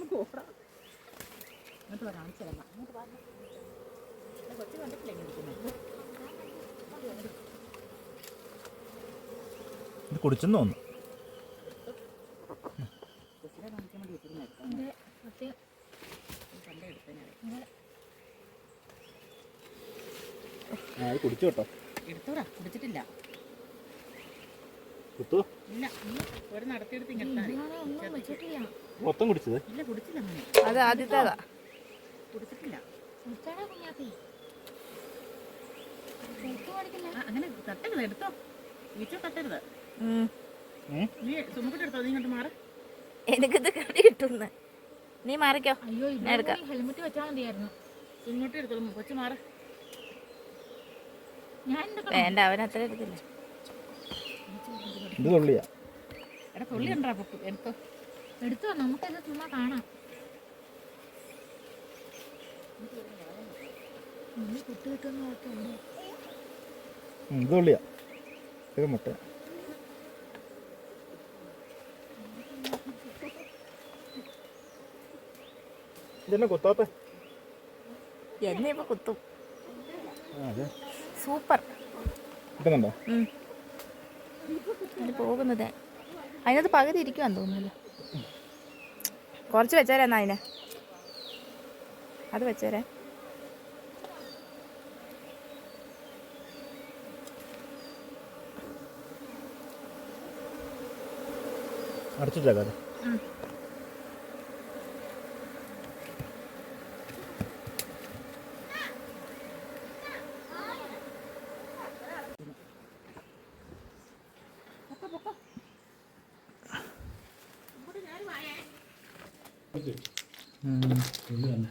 അങ്ങോട്ട് ഇത് കുടിച്ചെന്ന് തോന്നുന്നു. കുടിച്ചു എടുത്തോടാ കുടിച്ചിട്ടില്ല. വെച്ചിട്ടില്ല. മൊത്തം കുടിച്ചത്? ഇല്ല കുടിച്ചില്ല അത് ആദ്യത്തേതാ. അങ്ങനെ തട്ടരുത് എടുത്തോ. ഈച്ച തട്ടരുത്. ഉം. നീ എടുത്തോ നീ ഇങ്ങോട്ട് മാറ്. എനിക്കിത് കടി കിട്ടുന്നു. നീ മാറിക്കോ. അയ്യോ എടുക്കാം. ഹെൽമെറ്റ് വെച്ചാൽ മതിയായിരുന്നു. എടുത്തോളൂ കൊച്ചു മാറ്. വേണ്ട അവൻ അത്ര എടുത്തില്ല. ഇത് തുള്ളിയാ. എടാ തുള്ളി ഉണ്ടാ പൊട്ടു എടുത്തോ. എടുത്തോ നമുക്കത് ചുമ്മാ കാണാം. ഉണ്ണി കുട്ടി കിട്ടുന്ന ഓർക്കുണ്ട് ഉം, ഇത് തുള്ളിയാ. ഇത് മുട്ട. ഇതെന്നെ കുത്താത്ത? എന്നെ ഇപ്പൊ കുത്തും. സൂപ്പർ. കിട്ടുന്നുണ്ടോ ഇത് പോകുന്നത്. അതിനകത്ത് പകുതി ഇരിക്കുവാന്ന് തോന്നുന്നല്ലോ കുറച്ച് വെച്ചേരാ എന്നാ അതിനെ. അത് വെച്ചേരേ. Hadi. Hmm. Öyle anne.